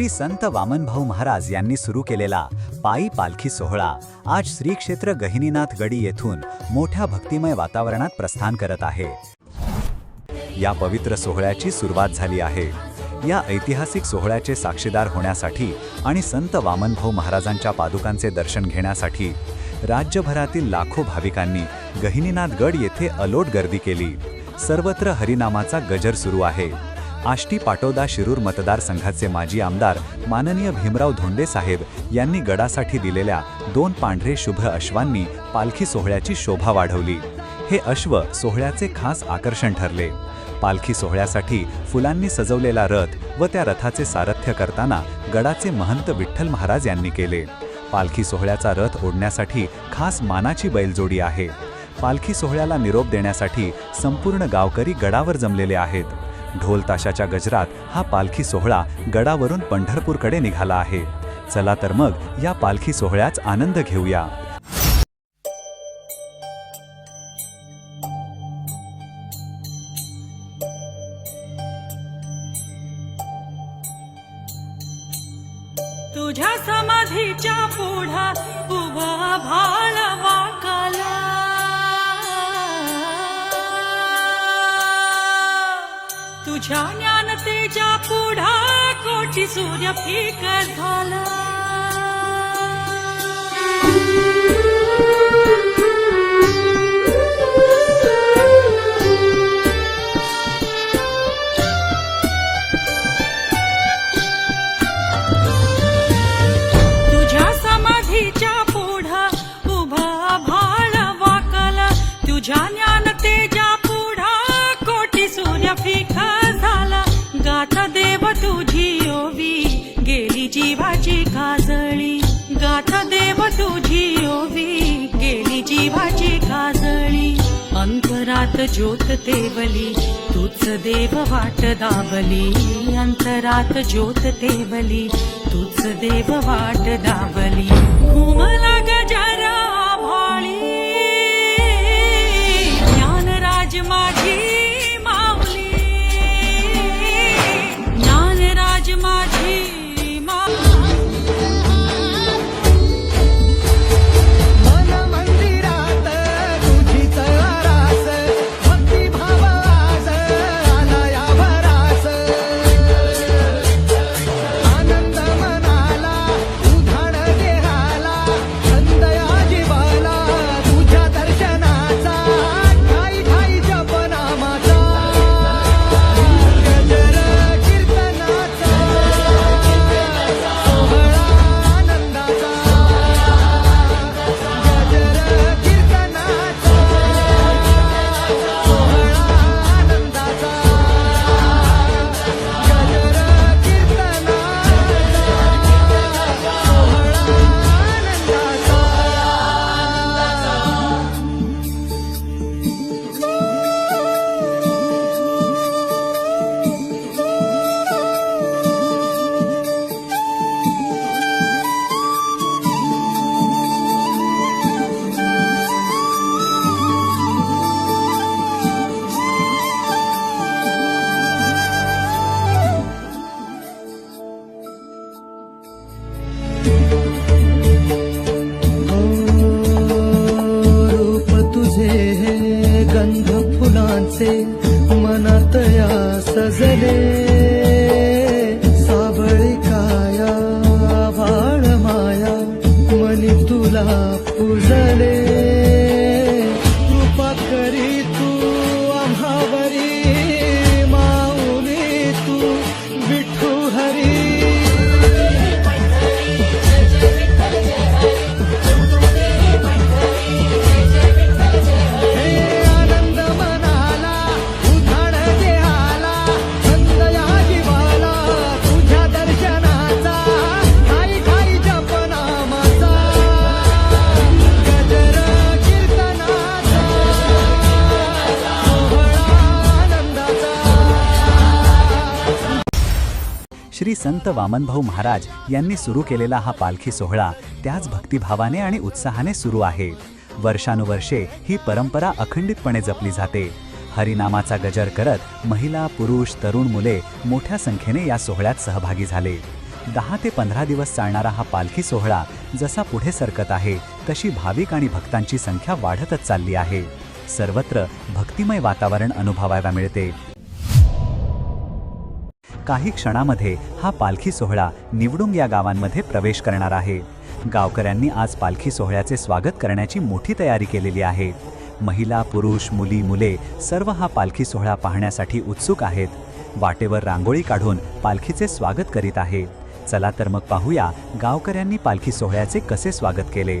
श्री संत वामनभाऊ महाराज यांनी सुरू केलेला पायी पालखी सोहळा आज श्री क्षेत्र गहिनीनाथ गडी येथून मोठ्या भक्तिमय वातावरणात प्रस्थान करत आहे. या पवित्र सोहळ्याची सुरुवात झाली आहे. या ऐतिहासिक सोहळ्याचे साक्षीदार होण्यासाठी आणि संत वामनभाऊ महाराजांच्या पादुकांचे दर्शन घेण्यासाठी राज्यभरातील लाखो भाविकांनी गहिनीनाथ गड येथे अलोट गर्दी केली. सर्वत्र हरिनामाचा गजर सुरू आहे. आष्टी पाटोदा शिरूर मतदारसंघाचे माजी आमदार माननीय भीमराव धोंडे साहेब यांनी गडासाठी दिलेल्या दोन पांढरे शुभ्र अश्वांनी पालखी सोहळ्याची शोभा वाढवली. हे अश्व सोहळ्याचे खास आकर्षण ठरले. पालखी सोहळ्यासाठी फुलांनी सजवलेला रथ व त्या रथाचे सारथ्य करताना गडाचे महंत विठ्ठल महाराज यांनी केले. पालखी सोहळ्याचा रथ ओढण्यासाठी खास मानाची बैलजोडी आहे. पालखी सोहळ्याला निरोप देण्यासाठी संपूर्ण गावकरी गडावर जमलेले आहेत. ढोल ताशाच्या गजरात हा पालखी सोहळा गडावरून पंढरपूरकडे निघाला आहे. चला तर मग या पालखी सोहळ्याच आनंद घेऊया. तुझ्या समाधीच्या पुढा उभा भाळ वाकाला. तुझ्या ज्ञान तेजा पुढा कोटी सूर्य फिक झाला काजळी. गाता देव तुझी ओवी गेली जीवाची काजळी. अंतरात ज्योत तेवली तूच देव वाट दाबली. अंतरात ज्योत तेवली तूच देव वाट दाबली. घुमला रूप तुझे हे गंध फुलांचे मनात या सजले साबळी काया वाळ माया मनी तुला पूजले. श्री संत वामनभाऊ महाराज यांनी सुरू केलेला हा पालखी सोहळा त्याच भक्तिभावाने आणि उत्साहाने सुरू आहे. वर्षानुवर्षे ही परंपरा अखंडितपणे जपली जाते. हरिनामाचा गजर करत महिला पुरुष तरुण मुले मोठ्या संख्येने या सोहळ्यात सहभागी झाले. दहा ते पंधरा दिवस चालणारा हा पालखी सोहळा जसा पुढे सरकत आहे तशी भाविक आणि भक्तांची संख्या वाढतच चालली आहे. सर्वत्र भक्तिमय वातावरण अनुभवायला मिळते. काही क्षणामध्ये हा पालखी सोहळा निवडुंग या गावांमध्ये प्रवेश करणार आहे. गावकऱ्यांनी आज पालखी सोहळ्याचे स्वागत करण्याची मोठी तयारी केलेली आहे. महिला पुरुष मुली मुले सर्व हा पालखी सोहळा पाहण्यासाठी उत्सुक आहेत. वाटेवर रांगोळी काढून पालखीचे स्वागत करीत आहे. चला तर मग पाहूया गावकऱ्यांनी पालखी सोहळ्याचे कसे स्वागत केले.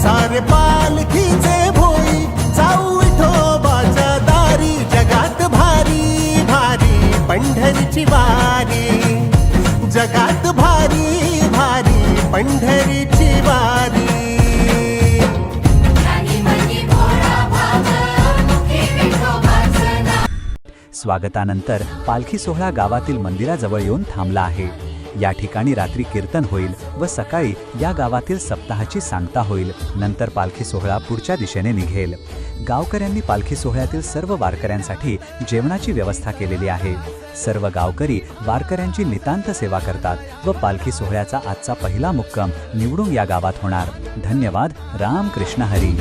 सारे पालखीचे भोई जाऊ विठोबाच्या दारी. जगात भारी भारी पंढरीची वारी. जगात भारी भारी पंढरीची वारी. स्वागतानंतर पालखी सोहळा गावातील मंदिराजवळ येऊन थांबला आहे. या ठिकाणी रात्री कीर्तन होईल व सकाळी या गावातील सप्ताहाची सांगता होईल. नंतर पालखी सोहळा पुढच्या दिशेने निघेल. गावकऱ्यांनी पालखी सोहळ्यातील सर्व वारकऱ्यांसाठी जेवणाची व्यवस्था केलेली आहे. सर्व गावकरी वारकऱ्यांची नितांत सेवा करतात व पालखी सोहळ्याचा आजचा पहिला मुक्काम निवडून या गावात होणार. धन्यवाद. रामकृष्ण हरी.